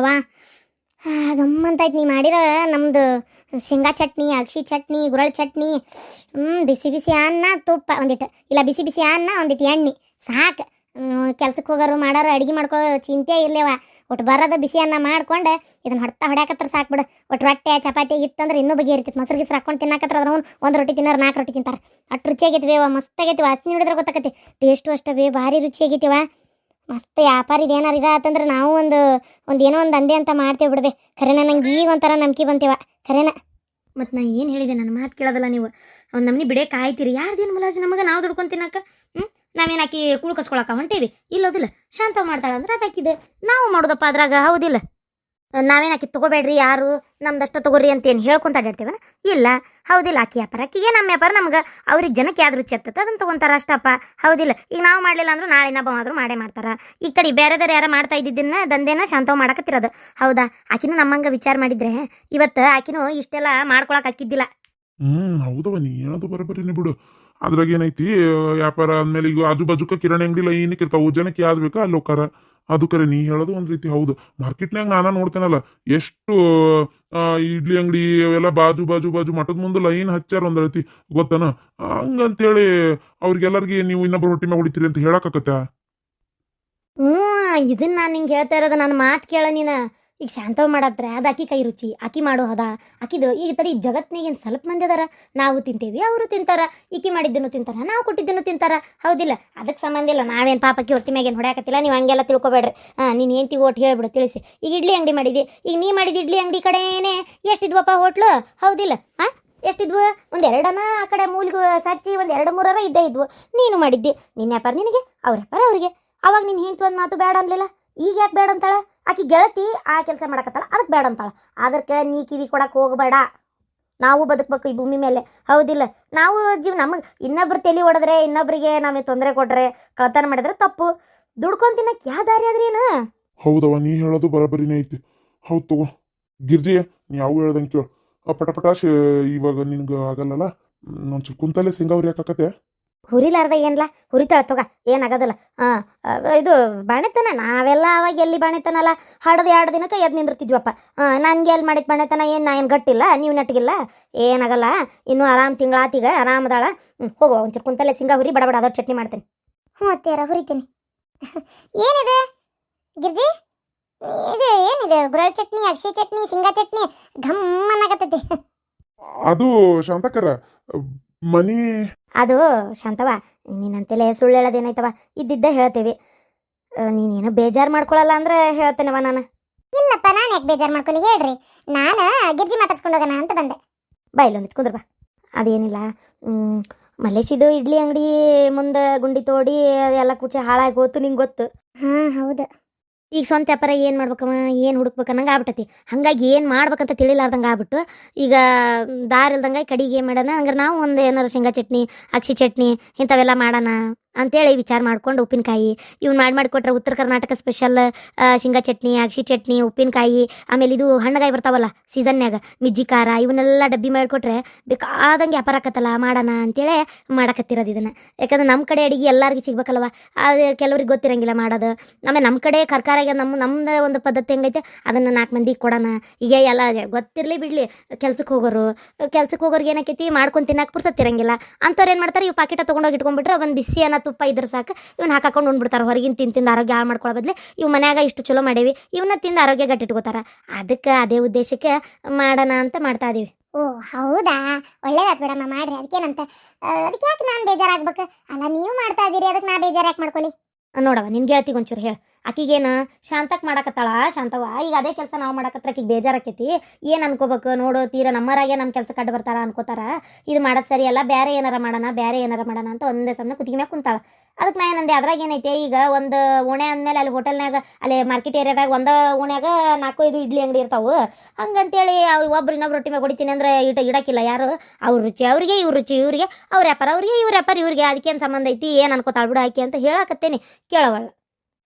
ಅವ. ಗಮ್ಮಂತ ಐತೆ ನೀ ಮಾಡಿರೋ ನಮ್ಮದು ಶೇಂಗಾ ಚಟ್ನಿ ಅಕ್ಷಿ ಚಟ್ನಿ, ಗುರಳ್ ಚಟ್ನಿ. ಹ್ಞೂ ಬಿಸಿ ಬಿಸಿ ಅನ್ನ, ತುಪ್ಪ ಒಂದಿಟ್ಟು ಇಲ್ಲ ಬಿಸಿ ಬಿಸಿ ಅನ್ನ ಒಂದಿಟ್ಟು ಎಣ್ಣೆ. ಸಾಕು. ಕೆಲ್ಸಕ್ಕೆ ಹೋಗೋರು ಮಾಡೋರು ಅಡುಗೆ ಮಾಡ್ಕೊಳ್ಳೋ ಚಿಂತೆ ಇರಲಿವ ಒಟ್ಟು ಬರೋದು ಬಿಸಿ ಅನ್ನ ಮಾಡ್ಕೊಂಡು ಇದನ್ನು ಹೊಡ್ತಾ ಹೊಡ್ಯಾಕತ್ರ ಸಾಕು ಬಿಡು. ಒಟ್ಟು ರೊಟ್ಟೆ, ಚಪಾತಿ ಇತ್ತಂದ್ರೆ ಇನ್ನೂ ಬಗೆ ಇರ್ತೈತೆ ಮೊಸರು ಗಿಸ್ರು ಹಾಕೊಂಡು ತಿನ್ನಾಕತ್ರ ಅದ್ರ ಒಂದು ರೊಟ್ಟಿ ತಿನ್ನೋರು ನಾಲ್ಕು ರೊಟ್ಟಿ ತಿಂತಾರೆ. ಅಷ್ಟು ರುಚಿಯಾಗೈತಿ ಬೇವ ಮಸ್ತಾಗೈತಿ ವಾಸನೆ ನೋಡಿದ್ರೆ ಗೊತ್ತಾಕತಿ ಟೇಸ್ಟು ಅಷ್ಟೇ ಬೇ ಭಾರಿ ರುಚಿಯಾಗೈತಿವ ಮಸ್ತ್ ವ್ಯಾಪಾರ ಇದು ಏನಾರು ಇದಾತಂದ್ರೆ ನಾವು ಒಂದು ಒಂದು ಏನೋ ಒಂದು ಅಂದೆ ಅಂತ ಮಾಡ್ತೇವೆ ಬಿಡ್ಬೆ. ಖರೇನ ನಂಗೆ ಈಗ ಒಂಥರ ನಂಬಿಕೆ ಬಂತೇವ. ಖರೇನ? ಮತ್ತು ನಾ ಏನು ಹೇಳಿದೆ? ನನ್ನ ಮಾತು ಕೇಳೋದಲ್ಲ ನೀವು. ಒಂದು ನಮ್ನಿ ಬಿಡೇ ಕಾಯ್ತೀರಿ. ಯಾರ್ದೇನು ಮುಲಾಜ್? ನಮಗೆ ನಾವು ದುಡ್ಕೊಂಡು ತಿನ್ನಕ್ಕ ಹ್ಞೂ ನಾವೇನು ಆಕಿ ಕುಳ್ಕಸ್ಕೊಳಕ ಹೊಂಟೇವಿ? ಇಲ್ಲೋದಿಲ್ಲ ಶಾಂತ ಮಾಡ್ತಾಳೆ ಅಂದ್ರೆ ಅದು ಆಕಿದೆ. ನಾವು ಮಾಡೋದಪ್ಪ ಅದ್ರಾಗ, ಹೌದಿಲ್ಲ? ನಾವೇನು ಆಕಿ ತಗೋಬೇಡ್ರಿ ಯಾರು? ನಮ್ದಷ್ಟು ತಗೋರಿ ಅಂತ ಏನು ಹೇಳ್ಕೊಂತ ಅಡ್ಡಿರ್ತೀವನ ಇಲ್ಲ. ಹೌದಿಲ್ಲ, ಆಕಿ ವ್ಯಾಪಾರ ಆಕಿಗೆ ನಮ್ಮ ವ್ಯಾಪಾರ ನಮ್ಗೆ ಅವ್ರಿಗೆ ಜನಕ್ಕೆ ಯಾವ್ದು ರುಚಿ ಹತ್ತದ ಅದನ್ನು ತಗೊಂತಾರ ಅಷ್ಟಪ್ಪ. ಹೌದಿಲ್ಲ. ಈಗ ನಾವು ಮಾಡಲಿಲ್ಲ ಅಂದ್ರೂ ನಾಳೆ ಇನ್ನೊಬ್ಬ ಆದರೂ ಮಾಡೇ ಮಾಡ್ತಾರೆ. ಈ ಕಡೆ ಬೇರೆದವ್ರು ಯಾರು ಮಾಡ್ತಾ ಇದ್ದಿದ್ದನ್ನ ದಂಧೆನ ಶಾಂತವ್ ಮಾಡಕತ್ತಿರೋದು. ಹೌದಾ? ಆಕಿನೂ ನಮ್ಮಂಗೆ ವಿಚಾರ ಮಾಡಿದ್ರೆ ಇವತ್ತು ಆಕಿನೂ ಇಷ್ಟೆಲ್ಲ ಮಾಡ್ಕೊಳಕ್ಕೆ ಹಾಕಿದ್ದಿಲ್ಲ. ಹ್ಮ್, ಹೌದವ, ನೀ ಏನದು ಬರೋಬರಿನೇ ಬಿಡು. ಅದ್ರಾಗ ಏನೈತಿ, ವ್ಯಾಪಾರ ಆದ್ಮೇಲೆ ಈಗ ಆಜು ಬಾಜುಕ ಕಿರಾಣಿ ಅಂಗಡಿ ಏನಕ್ಕೆ ಇರ್ತಾವೆ ಜನಕ್ಕೆ ಯಾವ್ದು ಬೇಕೋ ಅಲ್ಲಿ ಹೋಕಾರ ಅದು ಕರೆ, ನೀ ಹೇಳೋದು ಒಂದು ರೀತಿ ಹೌದು. ಮಾರ್ಕೆಟ್ನಾಗ ನಾನು ನೋಡ್ತೇನಲ್ಲ, ಎಷ್ಟು ಇಡ್ಲಿ ಅಂಗಡಿ ಅವೆಲ್ಲ ಬಾಜು ಬಾಜು ಬಾಜು ಮಠದ ಮುಂದೆ ಲೈನ್ ಹಚ್ಚಾರ ಒಂದು ರೀತಿ. ಗೊತ್ತಾನ? ಹಂಗಂತೇಳಿ ಅವ್ರಿಗೆಲ್ಲರಿಗೆ ನೀವು ಇನ್ನೊಬ್ರು ಹೊಟ್ಟಿ ಮ್ಯಾಗ ಹೊಡಿತೀರಿ ಅಂತ ಹೇಳಕ್ಕಾಗತ್ತಾ ಹ್ಞೂ ಇದನ್ನ ನಾನು ನಿಂಗೆ ಹೇಳ್ತಾ ಇರೋದು ನನ್ನ ಮಾತು ಕೇಳ ನೀನು. ಈಗ ಶಾಂತವ್ ಮಾಡತ್ರ ಅದು ಆಕಿ ಕೈ ರುಚಿ, ಆಕಿ ಮಾಡೋ ಹದ, ಆಕಿದು ಈಗ ತಡಿ ಜಗತ್ನಾಗ ಏನು ಸ್ವಲ್ಪ ಮಂದಿ ಅದಾರ? ನಾವು ತಿಂತೇವಿ, ಅವರು ತಿಂತಾರ, ಈಕಿ ಮಾಡಿದ್ದನ್ನು ತಿಂತಾರ, ನಾವು ಕೊಟ್ಟಿದ್ದನ್ನು ತಿಂತಾರ. ಹೌದಿಲ್ಲ ಅದಕ್ಕೆ ಸಂಬಂಧ ಇಲ್ಲ, ನಾವೇನು ಪಾಪಕ್ಕೆ ಹೊಟ್ಟಿ ಮ್ಯಾಗೇನು ಹೊಡ್ಯಾಕತ್ತಿಲ್ಲ, ನೀವು ಹಂಗೆಲ್ಲ ತಿಳ್ಕೊಬೇಡ್ರಿ. ನೀನು ಏನ್ತಿ ಒಟ್ಟು ಹೇಳ್ಬಿಡು, ತಿಳಿಸಿ. ಈಗ ಇಡ್ಲಿ ಅಂಗಡಿ ಮಾಡಿದಿ, ಈಗ ನೀ ಮಾಡಿದ ಇಡ್ಲಿ ಅಂಗಡಿ ಕಡೆನೇ ಎಷ್ಟಿದ್ವಪ್ಪ ಹೋಟ್ಲು? ಹೌದಿಲ್ಲ ಹಾಂ ಎಷ್ಟಿದ್ವು? ಒಂದು ಎರಡನ ಆ ಕಡೆ ಮೂಲಿಗೆ ಸಚ್ಚಿ ಒಂದು ಎರಡು ಮೂರರ ಇದ್ದೇ ಇದ್ವು. ನೀನು ಮಾಡಿದ್ದಿ ನಿನ್ನ ವ್ಯಾಪಾರ ನಿನಗೆ, ಅವ್ರ ವ್ಯಾಪಾರ ಅವ್ರಿಗೆ. ಅವಾಗ ನೀನು ಹೇಳ್ತು ಒಂದು ಮಾತು ಬೇಡ ಅನ್ಲಿಲ್ಲ? ಈಗ ಯಾಕೆ ಬೇಡ ಅಂತಾಳ? ಆಕಿ ಗೆಳತಿ ಆ ಕೆಲಸ ಮಾಡಕತ್ತಾಳ ಅದಕ್ಕೆ ಬೇಡ ಅಂತಾಳ. ಅದಕ್ಕೆ ನೀ ಕಿವಿ ಕೊಡಕ್ಕೆ ಹೋಗಬೇಡ. ನಾವು ಬದುಕಬೇಕು ಈ ಭೂಮಿ ಮೇಲೆ. ಹೌದಿಲ್ಲ? ನಾವು ಜೀವ, ನಮಗೆ ಇನ್ನೊಬ್ರು ತಲೆ ಹೊಡೆದ್ರೆ ಇನ್ನೊಬ್ಬರಿಗೆ ನಮಗೆ ತೊಂದರೆ ಕೊಟ್ರೆ ಕಳ್ತನ ಮಾಡಿದ್ರೆ ತಪ್ಪು. ದುಡ್ಕೊಂಡು ತಿನ್ನಕ್ಕೆ ಯಾವ ದಾರಿ ಆದ್ರೆ ಏನು? ಹೌದವ ನೀ ಹೇಳೋದು ಬರಬರಿನೇ ಐತಿ. ಹೌದು ತಗೋ. ಗಿರ್ಜಿ ಯಾವ ಹೇಳ್ದಂಗೆ ಕೇಳು. ಪಟ ಪಟಾಶ್, ಇವಾಗ ನಿನ್ಗೆ ಆಗಲ್ಲಲ್ಲ? ಒಂಚೂರು ಕುಂತಲ್ಲೇ ಸಿಂಗಾವ್ರಿ ಯಾಕತ್ತೆ ಹುರಿಲಾರ್ದ ಏನ್ಲ? ಹುರಿತಾಳ ತಗ ಏನಾಗದಲ್ಲ. ಹಾಂ ಇದು ಬಾಣೆತನ? ನಾವೆಲ್ಲ ಅವಾಗ ಎಲ್ಲಿ ಬಾಣೆತನಲ್ಲ? ಹಡ್ದು ಎರಡು ದಿನಕ್ಕೆ ಎದ್ದು ನಿಂದಿರ್ತಿದ್ವಪ್ಪ. ಹಾಂ ನನಗೆ ಎಲ್ಲಿ ಮಾಡಿದ ಬಾಣೆತನ? ಏನು ನಾ ಏನು ಗಟ್ಟಿಲ್ಲ? ನೀವು ನೆಟ್ಟಿಗಿಲ್ಲ? ಏನಾಗಲ್ಲ? ಇನ್ನೂ ಆರಾಮ್ ತಿಂಗಳಾತೀಗ ಆರಾಮದಾಳ? ಹೋಗೋ ಒಂಚೂರು ಕುಂತಲ್ಲೇ ಸಿಂಗ ಹುರಿ ಬಡಬಡ ಅದ್ರ ಚಟ್ನಿ ಮಾಡ್ತೀನಿ. ಹ್ಞೂ ಅತ್ತೆಯರ ಹುರಿತೀನಿ. ಏನಿದೆ? ಗಿರ್ಜಿ? ಇದು ಏನಿದೆ? ಗುರಳ್ ಚಟ್ನಿ ಅಕ್ಷಿ ಚಟ್ನಿ ಶೇಂಗಾ ಚಟ್ನಿ? ಘಮ್ ಅನ್ನಕತ್ತೈತಿ ಅದು ಶಾಂತಕರ ಮನಿ ಅದು ಶಾಂತವ ನೀನಂತೆಲೆ ಸುಳ್ಳು ಹೇಳೋದೇನಾಯ್ತವ ಇದ್ದಿದ್ದ ಹೇಳ್ತೇವೆ. ನೀನೇನು ಬೇಜಾರು ಮಾಡ್ಕೊಳ್ಳಲ್ಲ ಅಂದ್ರೆ ಹೇಳ್ತೇನವ ನಾನು. ಇಲ್ಲಪ್ಪ ನಾನು ಯಾಕೆ ಬೇಜಾರು ಮಾಡ್ಕೊಳ್ಳಿ ಹೇಳ್ರಿ. ನಾನು ಗಿರ್ಜಿ ಮಾತಾಡ್ಸ್ಕೊಂಡು ಹೋಗೋಣ ಅಂತ ಬಂದೆ. ಬಾ ಇಲ್ಲೊಂದಿಟ್ಟು ಕುಂದ್ರ ಬಾ ಅದೇನಿಲ್ಲ ಮಲ್ಲೇಶಿದು ಇಡ್ಲಿ ಅಂಗಡಿ ಮುಂದೆ ಗುಂಡಿ ತೋಡಿ ಅದೆಲ್ಲ ಕೂಚೆ ಹಾಳಾಗಿ ಹೋತು ನಿಂಗೆ ಗೊತ್ತು? ಹಾಂ ಹೌದು. ಈಗ ಸ್ವಂತ ವ್ಯಾಪಾರ ಏನು ಮಾಡ್ಬೇಕಮ್ಮ ಏನು ಹುಡುಕ್ಬೇಕು ಅನ್ನಂಗೆ ಆಗ್ಬಿಟ್ಟತಿ. ಹಂಗಾಗಿ ಏನು ಮಾಡ್ಬೇಕಂತ ತಿಳಿಲಾರ್ದಂಗೆ ಆಗ್ಬಿಟ್ಟು ಈಗ ದಾರಿ ಇಲ್ದಂಗೆ ಕಡಿಗೆ ಮಾಡೋಣ ಹಂಗಾರೆ ನಾವು ಒಂದು ಏನಾರು ಶೇಂಗಾ ಚಟ್ನಿ ಅಕ್ಷಿ ಚಟ್ನಿ ಇಂಥವೆಲ್ಲ ಮಾಡೋಣ. ಅಂತೇಳಿ ವಿಚಾರ ಮಾಡ್ಕೊಂಡು ಉಪ್ಪಿನಕಾಯಿ. ಇವ್ನು ಮಾಡಿ ಮಾಡಿಕೊಟ್ರೆ ಉತ್ತರ ಕರ್ನಾಟಕ ಸ್ಪೆಷಲ್ ಶೇಂಗಾ ಚಟ್ನಿ, ಅಗ್ಸಿ ಚಟ್ನಿ, ಉಪ್ಪಿನಕಾಯಿ, ಆಮೇಲೆ ಇದು ಹಣ್ಣುಗಾಯಿ ಬರ್ತಾವಲ್ಲ ಸೀಸನ್ಯಾಗ ಮಿಜ್ಜಿ ಖಾರ ಇವನ್ನೆಲ್ಲ ಡಬ್ಬಿ ಮಾಡಿಕೊಟ್ರೆ ಬೇಕಾದಂಗೆ ವ್ಯಾಪಾರ ಆಕತ್ತಲ್ಲ, ಮಾಡೋಣ ಅಂತೇಳಿ ಮಾಡಕತ್ತಿರೋದು ಇದನ್ನು. ಯಾಕಂದ್ರೆ ನಮ್ಮ ಕಡೆ ಅಡಿಗೆ ಎಲ್ಲರಿಗೂ ಸಿಗ್ಬೇಕಲ್ವ? ಅದು ಕೆಲವ್ರಿಗೆ ಗೊತ್ತಿರಂಗಿಲ್ಲ ಮಾಡೋದು. ಆಮೇಲೆ ನಮ್ಮ ಕಡೆ ಕರ್ಕಾರಾಗ ನಮ್ಮ ನಮ್ಮದು ಒಂದು ಪದ್ಧತಿ ಹೆಂಗೈತೆ, ಅದನ್ನು ನಾಲ್ಕು ಮಂದಿಗೆ ಕೊಡೋಣ. ಈಗ ಎಲ್ಲ ಗೊತ್ತಿರಲಿ ಬಿಡಲಿ ಕೆಲ್ಸಕ್ಕೆ ಹೋಗೋರು. ಕೆಲ್ಸಕ್ಕೆ ಹೋಗೋರಿಗೆ ಏನಾಕೈತಿ, ಮಾಡ್ಕೊಂಡು ತಿನ್ನಕ್ಕೆ ಪುರ್ಸತ್ತಿರಂಗಿಲ್ಲ ಅಂಥವ್ರು ಏನು ಮಾಡ್ತಾರೆ, ಇವು ಪಾಕಿಟ ತೊಗೊಂಡೋಗಿ ಇಟ್ಕೊಂಡ್ಬಿಟ್ರೆ ಒಂದು ಬಿಸಿ ಅನ್ನೋ ತುಪ್ಪ ಇದ್ರೆ ಸಾಕು. ಇವನ್ನ ಹಾಕೊಂಡು ಉಂಡ್ಬಿಡ್ತಾರೆ ಹೊರಗಿನ ತಿಂದು ತಿಂದು ಆರೋಗ್ಯ ಹಾಳು ಮಾಡ್ಕೊಳ್ಳೋ ಬದಲು ಇವು ಮನ್ಯಾಗ ಇಷ್ಟು ಚಲೋ ಮಾಡೇವಿ ಇವನ್ನ ತಿಂದು ಆರೋಗ್ಯ ಗಟ್ಟಿಟ್ಕೋತಾರ ಅದಕ್ಕೆ ಅದೇ ಉದ್ದೇಶಕ್ಕೆ ಮಾಡೋಣ ಅಂತ ಮಾಡ್ತಾ ಇದೀವಿ. ಓ ಹೌದಾ? ಒಳ್ಳೇದಾತ್ ಬಿಡಮ್ಮ ಮಾಡ್ರಿ. ಅದಕ್ಕೇನಂತ ಅದಕ್ಕೆ ಯಾಕೆ ನಾನು ಬೇಜಾರಾಗ್ಬೇಕು? ಅಲ್ಲ ನೀವು ಮಾಡ್ತಾ ಇದೀರಿ ಅದಕ್ಕೆ ನಾ ಬೇಜಾರು ಯಾಕೆ ಮಾಡ್ಕೊಳ್ಳಿ ನೋಡವ ನಿನ್ ಹೇಳ್ತೀವಿ ಒಂಚೂರು ಹೇಳು. ಆಕಿಗೇನು ಶಾಂತಕ್ಕೆ ಮಾಡಕತ್ತಾಳ ಶಾಂತವ ಈಗ ಅದೇ ಕೆಲಸ ನಾವು ಮಾಡಕತ್ರ ಆಕಿಗೆ ಬೇಜಾರಾಕೈತಿ. ಏನು ಅನ್ಕೋಬೇಕು? ನೋಡು ತೀರ ನಮ್ಮರಾಗೆ ನಮ್ಮ ಕೆಲಸ ಕಂಡು ಬರ್ತಾರ ಅನ್ಕೋತಾರ. ಇದು ಮಾಡೋದು ಸರಿಯಲ್ಲ ಬೇರೆ ಏನಾರ ಮಾಡೋಣ ಬೇರೆ ಏನಾರ ಮಾಡೋಣ ಅಂತ ಒಂದೇ ಸಮಯ ಕುತ್ತಿಗೆ ಮ್ಯಾಗ ಕುಂತಾಳ. ಅದಕ್ಕೆ ನಾ ಏನಂದೆ, ಅದ್ರಾಗ ಏನೈತೆ? ಈಗ ಒಂದು ಓಣೆ ಅಂದಮೇಲೆ ಅಲ್ಲಿ ಹೋಟೆಲ್ನಾಗ ಅಲ್ಲಿ ಮಾರ್ಕೆಟ್ ಏರಿಯಾದಾಗ ಒಂದು ಓಣ್ಯಾಗ ನಾಲ್ಕು ಐದು ಇಡ್ಲಿ ಅಂಗಡಿ ಇರ್ತಾವು. ಹಂಗಂತೇಳಿ ಒಬ್ರು ಇನ್ನೊಬ್ರು ರೊಟ್ಟಿ ಮ್ಯಾಗ ಹೊಡಿತೀನಿ ಅಂದ್ರೆ ಇಟ ಇಡಕ್ಕಿಲ್ಲ ಯಾರು? ಅವ್ರ ರುಚಿ ಅವ್ರಿಗೆ, ಇವ್ರ ರುಚಿ ಇವ್ರಿಗೆ, ಅವ್ರ ವ್ಯಾಪಾರ ಅವ್ರಿಗೆ, ಇವ್ರ ವ್ಯಾಪಾರ ಇವ್ರಿಗೆ. ಅದಕ್ಕೇನು ಸಂಬಂಧ ಐತಿ? ಏನು ಅನ್ಕೋತಾಳ್ಬಿಡು ಬಿಡು ಆಕಿ ಅಂತ ಹೇಳಾಕತ್ತೇನಿ. ಕೇಳವಳ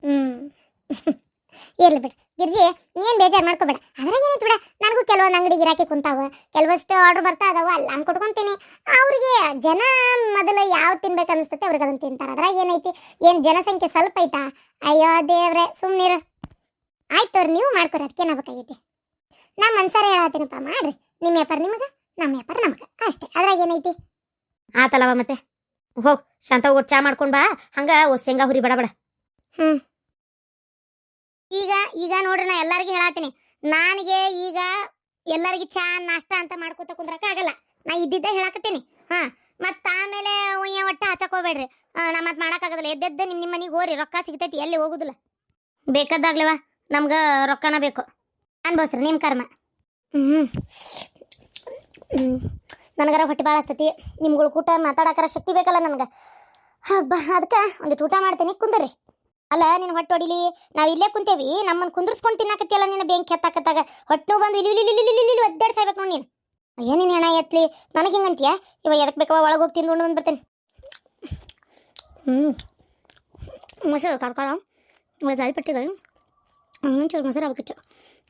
ಹ್ಮ್. ಇರ್ಲಿ ಬಿಡಿ. ಗಿರ್ಜಿ ನೀನು ಬೇಜಾರು ಮಾಡ್ಕೋಬೇಡ. ಅದ್ರಾಗ ಏನೈತಿ ಬಿಡ. ನನಗೂ ಕೆಲವೊಂದು ಅಂಗಡಿ ಗಿರಾಕಿ ಕುಂತಾವ. ಕೆಲವಷ್ಟು ಆರ್ಡರ್ ಬರ್ತಾ ಅದಾವ. ಅಲ್ಲಿ ನಾನು ಕೊಟ್ಕೊಂತೀನಿ. ಅವ್ರಿಗೆ ಜನ ಮೊದಲು ಯಾವ್ದು ತಿನ್ಬೇಕು ಅನಿಸ್ತೈತೆ ಅವ್ರಿಗೆ ಅದನ್ನ ತಿಂತಾರೆ. ಅದ್ರಾಗ ಏನೈತಿ ಏನು ಜನಸಂಖ್ಯೆ ಸ್ವಲ್ಪ ಐತಾ? ಅಯ್ಯೋ ದೇವ್ರೆ ಸುಮ್ಮನಿರು ಆಯ್ತು ಅವ್ರು ನೀವು ಮಾಡ್ಕೊರಿ. ಅದಕ್ಕೆ ಏನಾಗಬೇಕಾಗೈತಿ? ನಾ ಮನ್ಸಾರ ಹೇಳತ್ತೀನಪ್ಪ. ಮಾಡ್ರಿ. ನಿಮ್ಮ ವ್ಯಾಪಾರ ನಿಮಗೆ ನಮ್ಮ ವ್ಯಾಪಾರ ನಮಗೆ. ಅಷ್ಟೇ. ಅದ್ರಾಗ ಏನೈತಿ ಆತಲ್ಲವ ಮತ್ತೆ. ಹೋಗ್ ಶಾಂತ ಒಟ್ಟು ಚಾ ಮಾಡ್ಕೊಂಡು ಬಾ. ಹಂಗೆ ಓ ಶೇಂಗಾ ಹುರಿ ಬಡ ಬಡ. ಈಗ ಈಗ ನೋಡ್ರಿ ನಾ ಎಲ್ಲರಿಗೂ ಹೇಳತ್ತೀನಿ ನನಗೆ ಈಗ ಎಲ್ಲರಿಗೆ ಚಾ ನಾಷ್ಟ ಅಂತ ಮಾಡ್ಕೊತ ಕುಂದ್ರಕ ಆಗಲ್ಲ. ನಾ ಇದ್ದಿದ್ದೆ ಹೇಳಕತ್ತೀನಿ. ಹಾ ಮತ್ತೆ ಆಮೇಲೆ ಒಯ್ಯ ಒಟ್ಟ ಹಚ್ಚಕ್ ಹೋಗ್ಬೇಡ್ರಿ. ನಾ ಮತ್ತೆ ಮಾಡಕ್ಕಾಗಲ್ಲ ಎದ್ದೆದ್ದೆ ನಿಮ್ಮ ನಿಮ್ಮ ಮನೆಗೆ ಹೋರಿ ರೊಕ್ಕ ಸಿಗ್ತೈತಿ ಎಲ್ಲಿ ಹೋಗುದಿಲ್ಲ. ಬೇಕಾದಾಗ್ಲವ ನಮ್ಗೆ ರೊಕ್ಕನ ಬೇಕು. ಅನ್ಭವಿಸ್ರಿ ನಿಮ್ಮ ಕರ್ಮ. ಹ್ಞೂ ನನಗರ ಹೊಟ್ಟೆ ಭಾಳ ಹಸ್ತೈತಿ. ನಿಮ್ಗಳು ಕೂಟ ಮಾತಾಡಕರ ಶಕ್ತಿ ಬೇಕಲ್ಲ ನನಗೆ. ಹಬ್ಬ ಅದಕ್ಕೆ ಒಂದಿಟ್ಟು ಊಟ ಮಾಡ್ತೀನಿ ಕುಂದರ್ರಿ ಅಲ್ಲ ನಿನ್ನ ಹೊಟ್ಟೆ ಹೊಡಿಲಿ? ನಾವು ಇಲ್ಲೇ ಕುಂತೇವಿ ನಮ್ಮನ್ನು ಕುಂದ್ರಸ್ಕೊಂಡು ತಿನ್ನಕತ್ತಿಯಲ್ಲ ನಿನ್ನ ಬೆಂಕಿ ಹತ್ತಾಕತ್ತಾಗ. ಹೊಟ್ಟೆ ಬಂದು ಇಲ್ಲಿ ಇಲ್ಲಿ ಇಲ್ಲಿ ಇಲ್ಲಿ ಒದ್ದಾಡ್ ಸಾಯ್ಬೇಕು ನೋಡಿ ನೀನು. ಏನೇನು ಹೆಣ ಎತ್ಲಿ. ನನಗೆ ಹಿಂಗಂತೀಯ ಇವಾಗ ಎದಕ್ಕೆ ಬೇಕವ ಒಳಗೆ ಹೋಗಿ ತಿಂದು ಉಂಡು ಬಂದ್ಬರ್ತೇನೆ ಹ್ಞೂ ಮೊಸರು ಕರ್ಕಾರ ಇವಾಗ ಜಾಲಿ ಪಟ್ಟಿದ ಒಂಚೂರು ಮೊಸರು ಆಗ್ಬೇಕಿತ್ತು.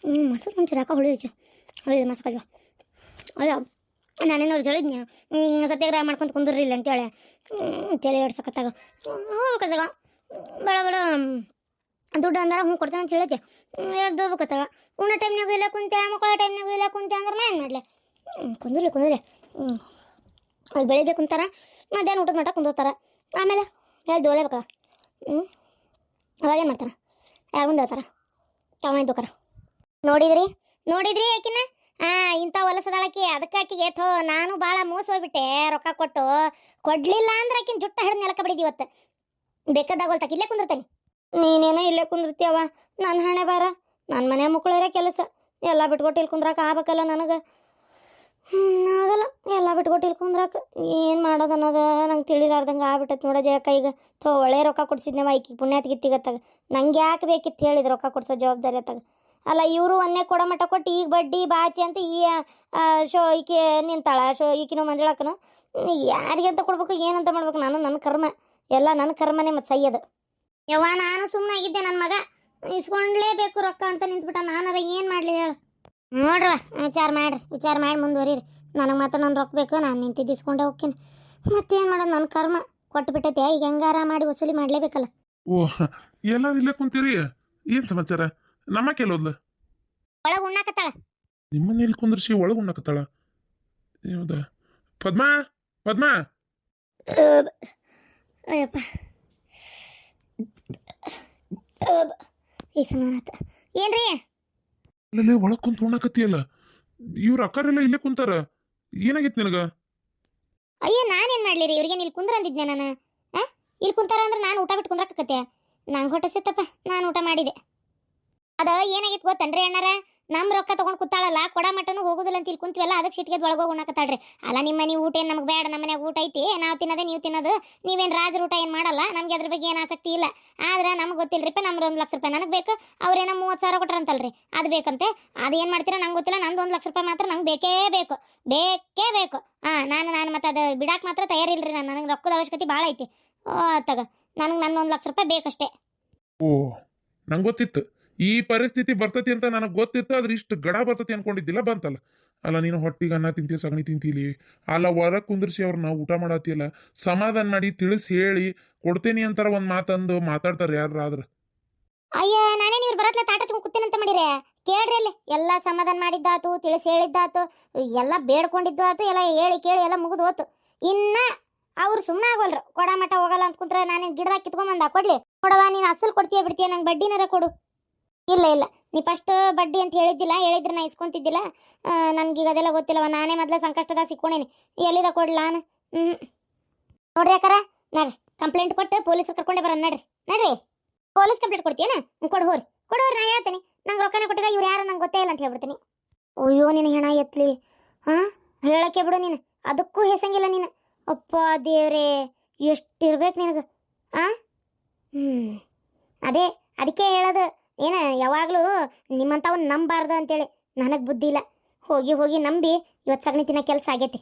ಹ್ಞೂ ಮೊಸರು ಒಂಚೂರು ಯಾಕೆ ಹುಳಿ ಐತಿ. ಹುಳಿ ಮೊಸರು ಅಲ್ಲ ನಾನೇನು ಅವ್ರಿಗೆ ಹೇಳಿದ್ನಿ ಸತ್ಯಾಗ್ರಹ ಮಾಡ್ಕೊಂತ ಕುಂದ್ರಿ ಇಲ್ಲ ಅಂತೇಳಿ ತಲೆ ಹೊಡ್ಸಕತ್ತಾಗ ಹೋಗ್ಬೇಕಾಗ ಬೇಡ, ಬಡ. ದುಡ್ಡು ಅಂದ್ರೆ ಹ್ಞೂ ಕೊಡ್ತೇನೆ ಅಂತ ಹೇಳತ್ತೆ ಎದ್ದು ಹೋಗ್ಬೇಕತ್ತಾಗ ಉಣ್ಣ ಟೈಮ್ನಾಗ ಇಲ್ಲ ಕುಂತೆ ಮಕ್ಕಳ ಟೈಮ್ನಾಗ ಇಲ್ಲ ಕುಂತೆ ಅಂದ್ರೆ ನಾ ಏನು ಮಾಡಲಿ? ಕುಂದಿರ್ಲಿ, ಕುಂದ್ರಲಿ. ಅಲ್ಲಿ ಬೆಳಿಗ್ಗೆ ಕುಂತಾರ, ಮಧ್ಯಾಹ್ನ ಊಟದ ಮಟ್ಟ ಕುಂದೋತಾರ ಆಮೇಲೆ ಎದ್ದು ಒಲೇಬೇಕ ಹ್ಞೂ. ಅವಾಗ ಏನು ಮಾಡ್ತಾರ. ಯಾರು ಮುಂದೆ ಹೋಗ್ತಾರ ಟೊಮೆಟೊ ದೋಕಾರ ನೋಡಿದ್ರಿ? ನೋಡಿದ್ರಿ ಆಕಿನ? ಹಾಂ ಇಂಥ ಹೊಲಸದಾಳಕಿ ಅದಕ್ಕೆ ಆಕಿಗೆ ಥೋ, ನಾನು ಭಾಳ ಮೋಸ ಹೋಗ್ಬಿಟ್ಟೆ, ರೊಕ್ಕ ಕೊಟ್ಟು. ಕೊಡಲಿಲ್ಲ ಅಂದ್ರೆ ಆಕಿನ ಜುಟ್ಟ ಹಿಡಿದು ನೆಲಕ ಬಿಡಿದಿ ಇವತ್ತು. ಬೇಕಾದಾಗೋಲ್ತಾಕ ಇಲ್ಲೇ ಕುಂದಿರ್ತೇನೆ. ನೀನೇನೋ ಇಲ್ಲೇ ಕುಂದಿರ್ತೀಯವ ನನ್ನ ಹಣೆ ಬಾರ ನನ್ನ ಮನೆ ಮಕ್ಕಳೇ ಕೆಲಸ. ಎಲ್ಲ ಬಿಟ್ಕೊಟ್ಟು ಇಲ್ಲಿ ಕುಂದ್ರಾಕ ಆಗ್ಬೇಕಲ್ಲ ನನಗೆ. ಆಗಲ್ಲ. ಎಲ್ಲ ಬಿಟ್ಕೊಟ್ಟು ಇಲ್ಲಿ ಕುಂದ್ರಾಕ ಏನು ಮಾಡೋದು ಅನ್ನೋದು ನಂಗೆ ತಿಳಿಲಾರ್ದಂಗೆ ಆಗ್ಬಿಟ್ಟೈತೆ ನೋಡೋ ಜಯಕ್ಕ. ಈಗ ತೋ ಒಳ್ಳೆ ರೊಕ್ಕ ಕೊಡ್ಸಿದ್ನೇವ ಐಕಿಗೆ ಪುಣ್ಯಾತ್ ಗಿತ್ತಿಗತ್ತಾಗ ನಂಗೆ ಯಾಕೆ ಬೇಕಿತ್ತು ಹೇಳಿದ್ರು ರೊಕ್ಕ ಕೊಡ್ಸೋ ಜವಾಬ್ದಾರಿ ಅತ್ತಾಗ. ಅಲ್ಲ, ಇವರು ಒಂದೇ ಕೊಡೋ ಮಟ್ಟ ಕೊಟ್ಟು ಈಗ ಬಡ್ಡಿ, ಬಾಚಿ ಅಂತ ಈ ಶೋ, ಈಕೆ ನಿಂತಾಳ. ಶೋ, ಈಕಿನೂ ಮಂಜುಳಕ್ಕನು. ಯಾರಿಗೆ ಅಂತ ಕೊಡ್ಬೇಕು, ಏನಂತ ಮಾಡ್ಬೇಕು? ನಾನು ನನ್ನ ಕರ್ಮ. ಎಲ್ಲ ನನ್ನ ಕರ್ಮನೆ ಮತ್ತು ಸೈಯದು ಯವ್ವ ನಾನು ಸುಮ್ಮನಾಗಿದ್ದೆ ನನ್ನ ಮಗ. ಇಸ್ಕೊಂಡ್ಲೇಬೇಕು ರೊಕ್ಕ ಅಂತ ನಿಂತ್ಬಿಟ್ಟ. ನಾನದ ಏನು ಮಾಡಲಿ ಹೇಳು. ನೋಡ್ರ ವಿಚಾರ ಮಾಡ್ರಿ ವಿಚಾರ ಮಾಡಿ ಮುಂದುವರೀರಿ. ನನಗೆ ಮಾತ್ರ ನನ್ನ ರೊಕ್ಕ ಬೇಕು ನಾನು ನಿಂತಿದ್ದು ಇಸ್ಕೊಂಡೆ ಹೋಗ್ತೀನಿ. ಮತ್ತೇನು ಮಾಡೋದು ನನ್ನ ಕರ್ಮ? ಕೊಟ್ಟು ಬಿಟ್ಟೈತೆ ಈಗ ಹೆಂಗಾರ ಮಾಡಿ ವಸೂಲಿ ಮಾಡಲೇಬೇಕಲ್ಲ. ಓ ಎಲ್ಲಾರು ಇಲ್ಲೇ ಕುಂತೀರಿ? ಏನ್ ಸಮಾಚಾರ? ನಮ್ಮ ಕೆಲೋದ್ಲ ಒಳಗೆ ಉಣ್ಣಾಕತ್ತಾಳ. ನಿಮ್ಮನ್ನ ಇಲ್ಲಿ ಕುಂದ್ರಿಸಿ ಒಳಗೆ ಉಣ್ಣಾಕತ್ತಾಳ? ಹೌದಾ? ಪದ್ಮಾ ಪದ್ಮಾ. ಅಯ್ಯಪ್ಪ ಈಗ ಸಮಾನ ಆತ ಏನ್ರಿ? ಅಲ್ಲೇ ಒಳಗೆ ಕುಂತ ಉಣ್ಣಕತ್ತಿಯಲ್ಲ? ಇವ್ರ ಅಕ್ಕರೆಲ್ಲ ಇಲ್ಲೇ ಕುಂತಾರ. ಏನಾಗಿತ್ತು ನಿನಗ? ಅಯ್ಯೋ ನಾನೇನ್ ಮಾಡ್ಲಿ ರೀ ಇವ್ರಿಗೆ ಇಲ್ಲಿ ಕುಂದ್ರ ಅಂದಿದ್ನೆ ನಾನು? ಇಲ್ಲಿ ಕುಂತಾರ ಅಂದ್ರೆ ನಾನು ಊಟ ಬಿಟ್ಟು ಕುಂದ್ರಕತ್ತೆ ನಂಗೆ ಹೊಟ್ಟೆ ಸಿತ್ತಪ್ಪ ನಾನು ಊಟ ಮಾಡಿದೆ. ಅದ ಏನಾಗಿತ್ತು ಗೊತ್ತನ್ರಿ ಅಣ್ಣಾರ? ನಮ್ಮ ರೊಕ್ಕ ತಗೊಂಡ್ ಕೂತಾಳಲ್ಲ, ಕೊಡ ಮಟನು ಹೋಗುದಿಲ್ಲ ಅಂತ ಇಲ್ಲಿ ಅದಕ್ಕೆ ಸಿಟ್ಟಿಗೆ ಒಳಗೋಗಿ ಉಣ್ಣಕತ್ತಾಳ್ರಿ. ಅಲ್ಲ, ನಿಮ್ಮ ಮನೆ ಊಟ ಏನು ನಮ್ಗೆ ಬೇಡ, ನಮ್ಮ ಊಟ ಐತಿ, ನಾವು ತಿನ್ನೋದೇ ನೀವು ತಿನ್ನೋದು, ನೀವೇನು ರಾಜರ ಊಟ ಏನು ಮಾಡಲ್ಲ, ನಮ್ಗೆ ಅದ್ರ ಬಗ್ಗೆ ಏನು ಆಸಕ್ತಿ ಇಲ್ಲ. ಆದ್ರೆ ನಮ್ಗೆ ಗೊತ್ತಿಲ್ರಿಪ್ಪ, ನಮ್ದು ಒಂದು ಲಕ್ಷ ರೂಪಾಯಿ ನನಗೆ ಬೇಕು, ಅವ್ರೇನೋ ಮೂವತ್ತು ಸಾವಿರ ಕೊಟ್ರಂತಲ್ರಿ, ಅದು ಬೇಕಂತೆ. ಅದು ಏನು ಮಾಡ್ತೀರಾ, ನಂಗೆ ಗೊತ್ತಿಲ್ಲ, ನಂದು ಒಂದು ಲಕ್ಷ ರೂಪಾಯಿ ಮಾತ್ರ ನಂಗೆ ಬೇಕೇ ಬೇಕು ಬೇಕೇ ಬೇಕು. ಹಾಂ ನಾನು ನಾನು ಮತ್ತೆ ಅದು ಬಿಡಾಕ್ ಮಾತ್ರ ತಯಾರಿಲ್ರಿ ನಾನು, ನನಗೆ ರೊಕ್ಕದ ಅವಶ್ಯಕತೆ ಭಾಳ ಐತಿ. ಓ, ತಗ, ನನಗೆ ನನ್ನ ಒಂದು ಲಕ್ಷ ರೂಪಾಯಿ ಬೇಕಷ್ಟೇ. ಓ, ನಂಗೆ ಗೊತ್ತಿತ್ತು. ಈ ಪರಿಸ್ಥಿತಿ ಬರ್ತತಿ ಅಂತ ನನಗೆ ಗೊತ್ತಿತ್ತು, ಆದ್ರೆ ಇಷ್ಟು ಗಡ ಬರ್ತತಿ ಅನ್ಕೊಂಡಿದ್ದಿಲ್ಲ, ಬಂತಲ್ಲ. ಅಲ್ಲ, ನೀನು ಹೊಟ್ಟಿಗೆ ಅನ್ನ ತಿಂತೀಯ, ಸಗಣಿ ತಿಂತೀಲಿ? ಅಲ್ಲ ಹೊರ ಕುಂದ್ರಿಸಿ ಅವ್ರನ್ನ ಊಟ ಮಾಡತ್ತಿಲ್ಲ ಸಮಾಧಾನ ಮಾಡಿ, ತಿಳಿಸಿ, ಹೇಳಿ, ಕೊಡ್ತೇನಿ ಅಂತಾರ ಒಂದ್ ಮಾತಂದು ಮಾತಾಡ್ತಾರೆ ಯಾರಾದ್ರ ಅಯ್ಯ ನಾನೇನು ಇವ್ರು ಬರತ್ಲ ತಾಟ ಹಚ್ಕೊಂಡು ಅಂತ ಮಾಡಿರೆ? ಕೇಳ್ರಿ ಅಲ್ಲಿ, ಎಲ್ಲ ಸಮಾಧಾನ ಮಾಡಿದ್ದಾತು, ತಿಳಿಸಿ, ಹೇಳಿದ್ದಾತು, ಎಲ್ಲ ಬೇಡ್ಕೊಂಡಿದ್ದು ಆತು, ಎಲ್ಲ ಹೇಳಿ, ಕೇಳಿ, ಎಲ್ಲ ಮುಗಿದು ಹೋತು. ಇನ್ನ ಅವ್ರು ಸುಮ್ಮನೆ ಆಗೋಲ್ರು. ಕೊಡ ಮಠ ಹೋಗಲ್ಲ ಅಂತ ಕುಂತ್ರೆ ನಾನು ಗಿಡದಾಗ ಕಿತ್ಕೊಂಬಂದ ಕೊಡ್ಲಿ. ಕೊಡವಾ ನೀನು ಅಸಲ್ ಕೊಡ್ತೀಯ, ಬಿಡ್ತೀಯ, ನಂಗೆ ಬಡ್ಡಿನಾರ ಕೊಡು. ಇಲ್ಲ ಇಲ್ಲ. ನೀ ಫಸ್ಟ್ ಬಡ್ಡಿ ಅಂತ ಹೇಳಿದ್ದಿಲ್ಲ, ಹೇಳಿದ್ರೆ ನಾ ಇಸ್ಕೊಂತಿದ್ದಿಲ್ಲ. ನನಗೀಗ ಅದೆಲ್ಲ ಗೊತ್ತಿಲ್ಲವ, ನಾನೇ ಮೊದಲ ಸಂಕಷ್ಟದಾಗ ಸಿಕ್ಕೊಂಡೇನಿ ಎಲ್ಲಿದ ನಾನು ಹ್ಞೂ ನೋಡ್ರಿ ಯಾಕಾರ ನಡ್ರಿ. ಕಂಪ್ಲೇಂಟ್ ಕೊಟ್ಟು ಪೊಲೀಸರು ಕರ್ಕೊಂಡೆ ಬರೋಣ, ನಡ್ರಿ. ನಡ್ರಿ. ಪೊಲೀಸ್ ಕಂಪ್ಲೇಂಟ್ ಕೊಡ್ತೀಯನ? ಕೊಡು ಹೋರಿ. ಕೊಡು ಹೋರಿ, ನಾ ಹೇಳ್ತೀನಿ. ನಂಗೆ ರೊಕ್ಕನ ಕೊಟ್ಟಾಗ ಇವ್ರು ಯಾರು ನಂಗೆ ಗೊತ್ತೇ ಇಲ್ಲ ಅಂತ ಹೇಳ್ಬಿಡ್ತೀನಿ. ಅಯ್ಯೋ, ನಿನ್ನ ಹೆಣ ಎತ್ಲಿ. ಹಾಂ? ಹೇಳಕ್ಕೆ ಬಿಡು ನೀನು. ಅದಕ್ಕೂ ಹೆಸಂಗಿಲ್ಲ ನೀನು. ಅಪ್ಪ ದೇವ್ರೇ ಎಷ್ಟಿರ್ಬೇಕು ನಿನಗೆ ಹಾಂ ಹ್ಞೂ ಅದೇ, ಅದಕ್ಕೆ ಹೇಳೋದು ಏನ ಯಾವಾಗಲೂ ನಿಮ್ಮಂಥವ್ನ ನಂಬಾರ್ದು ಅಂತೇಳಿ. ನನಗೆ ಬುದ್ಧಿ ಇಲ್ಲ. ಹೋಗಿ ಹೋಗಿ ನಂಬಿ ಇವತ್ತು ಸಗಣಿ ತಿನ್ನೋ ಕೆಲಸ ಆಗೈತಿ.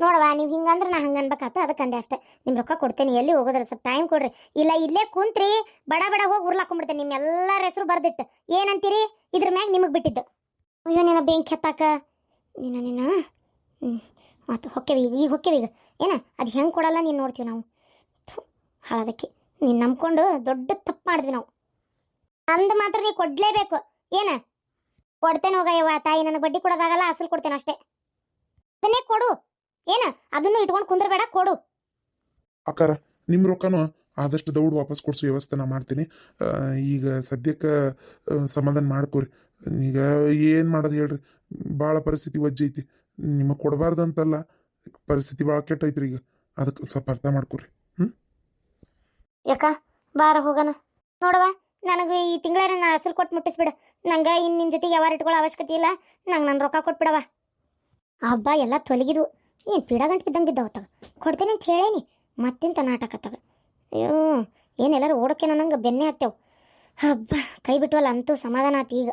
ನೋಡವಾ ನೀವು ಹಿಂಗಂದ್ರೆ ನಾ ಹಂಗೆ ಅನ್ಬೇಕಾತ ಅದಕ್ಕೆ ಅಂದೆ ಅಷ್ಟೇ. ನಿಮ್ಮ ರೊಕ್ಕ ಕೊಡ್ತೇನೆ ಎಲ್ಲಿ ಹೋಗೋದ್ರ ಸ್ವಲ್ಪ ಟೈಮ್ ಕೊಡ್ರಿ. ಇಲ್ಲ ಇಲ್ಲೇ ಕುಂತ್ರಿ ಬಡ ಬಡ ಹೋಗಿ ಉರ್ಲಾಕೊಂಡ್ಬಿಡ್ತೇನೆ ನಿಮ್ಮೆಲ್ಲರ ಹೆಸರು ಬರ್ದಿಟ್ಟು. ಏನಂತೀರಿ? ಇದ್ರ ಮ್ಯಾಗ ನಿಮಗೆ ಬಿಟ್ಟಿದ್ದು. ಅಯ್ಯೋ ನಿನ್ನ ಬೆಂಕಿ ಹತ್ತಾಕ. ನಿನ್ನ ನಿನ್ನ ಆತು ಹೊಕ್ಕೇವಿ ಈಗ ಈಗ ಹೊಕ್ಕೇವಿ ಈಗ. ಏನ ಅದು ಹೆಂಗೆ ಕೊಡಲ್ಲ ನೀನು ನೋಡ್ತೀವಿ ನಾವು. ಥು, ಹಾಳದಕ್ಕೆ ನೀನು ನಂಬ್ಕೊಂಡು ದೊಡ್ಡ ತಪ್ಪು ಮಾಡಿದ್ವಿ ನಾವು. ಅಂದ್ ಮಾತ್ರ ನೀ ಕೊಡ್ಲೇಬೇಕು. ಏನ? ಕೊಡ್ತೇನೆ ಹೋಗ ಯವ್ವ ತಾಯಿ ನನಗೆ ಬಡ್ಡಿ ಕೊಡೋದಾಗಲ್ಲ ಅಸಲು ಕೊಡ್ತೇನೆ ಅಷ್ಟೇ. ಅದನ್ನೇ ಕೊಡು. ಏನ? ಅದನ್ನು ಇಟ್ಕೊಂಡು ಕುಂದ್ರಬೇಡ ಕೊಡು. ಅಕ್ಕಾರ ನಿಮ್ಮ ರೊಕ್ಕನು ಆದಷ್ಟು ದೌಡ್ ವಾಪಸ್ ಕೊಡ್ಸೋ ವ್ಯವಸ್ಥೆ ನಾ ಮಾಡ್ತೀನಿ ಈಗ ಸದ್ಯಕ್ಕೆ ಸಮಾಧಾನ ಮಾಡ್ಕೋರಿ. ಈಗ ಏನು ಮಾಡೋದು ಹೇಳ್ರಿ? ಭಾಳ ಪರಿಸ್ಥಿತಿ ವಜ್ಜೆ ಐತಿ. ನಿಮಗೆ ಕೊಡಬಾರ್ದಂತಲ್ಲ ಪರಿಸ್ಥಿತಿ ಭಾಳ ಕೆಟ್ಟೈತ್ರಿ ಈಗ. ಅದಕ್ಕೆ ಸ್ವಲ್ಪ ಅರ್ಥ ಮಾಡ್ಕೋರಿ. ಯಾಕ? ಬಾರ ಹೋಗೋಣ. ನೋಡವ ನನಗೆ ಈ ತಿಂಗಳ ನಾ ಅಸಲು ಕೊಟ್ಟು ಮುಟ್ಟಿಸ್ಬಿಡ. ನಂಗೆ ಇನ್ನು ನಿನ್ನ ಜೊತೆ ಯಾವ ಇಟ್ಕೊಳ್ಳೋ ಅವಶ್ಯಕತೆ ಇಲ್ಲ. ನಂಗೆ ನನ್ನ ರೊಕ್ಕ ಕೊಟ್ಬಿಡವ ಹಬ್ಬ ಎಲ್ಲ ತೊಲಗಿದು ಏನು ಪಿಡ ಗಂಟು ಬಿದ್ದಂಗೆ ತಗ ಕೊಡ್ತೇನೆ ಅಂತ ಹೇಳೇನಿ. ಮತ್ತಿಂತ ನಾಟಕ ತಗ ಅಯ್ಯೋ ಏನೆಲ್ಲರೂ ಓಡಕ್ಕೆ ನಂಗೆ ಬೆನ್ನೆ ಹತ್ತೇವು. ಹಬ್ಬ, ಕೈ ಬಿಟ್ವಲ್ಲ ಅಂತೂ ಸಮಾಧಾನ ಆತಿ ಈಗ.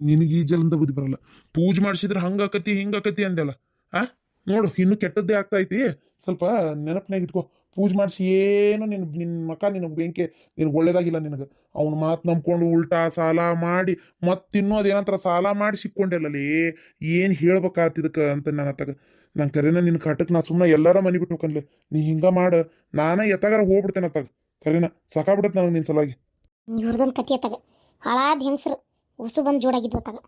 ನಿನಗೆ ಈ ಜಲಂದ ಬುದ್ಧಿ ಬರಲ್ಲ. ಪೂಜೆ ಮಾಡಿಸಿದ್ರೆ ಹಂಗೆ ಆಕತಿ, ಹಿಂಗೆ ಆಕತಿ ಅಂದೆಲ್ಲ ಆ, ನೋಡು, ಇನ್ನು ಕೆಟ್ಟದ್ದೇ ಆಗ್ತೈತಿ ಸ್ವಲ್ಪ ನೆನಪಿನಾಗ ಇಟ್ಕೋ. ಪೂಜೆ ಮಾಡಿಸಿ ಏನು ನಿನ್ನ ನಿನ್ನ ಮಕ ನಿನ್ನ ಬೆಂಕಿ ನಿನಗೆ ಒಳ್ಳೇದಾಗಿಲ್ಲ ನಿನಗೆ. ಅವ್ನ ಮಾತು ನಂಬ್ಕೊಂಡು ಉಲ್ಟಾ ಸಾಲ ಮಾಡಿ ಮತ್ತಿನ್ನೂ ಅದೇನಂತರ ಸಾಲ ಮಾಡಿ ಸಿಕ್ಕೊಂಡೆಲ್ಲಲ್ಲಿ ಏನು ಹೇಳ್ಬೇಕಾತ್ ಇದಕ್ಕೆ ಅಂತ ನನ್ನ ತಗ. ನಾನು ಕರೆನ ನಿನ್ನ ಕಟ್ಟಕ್ಕೆ ನಾ ಸುಮ್ಮನೆ ಎಲ್ಲಾರ ಮನೆ ಬಿಟ್ಟು ನೀ ಹಿಂಗೆ ಮಾಡು, ನಾನೇ ಎತ್ತಾಗಾರ ಹೋಗ್ಬಿಡ್ತೇನೆ ತಗ. ಕರೆನ ಸಾಕಾಗ್ಬಿಡತ್ತೆ ನನಗೆ ನಿನ್ನ ಸಲಾಗಿ ಇವ್ರದೊಂದು ಕತಿ ಅತ್ತಾಗ ಹಾಳಾದ ಹೆಂಗಸ್ರು ಉಸು ಬಂದು ಜೋಡಾಗಿದ್ವು ತಗ.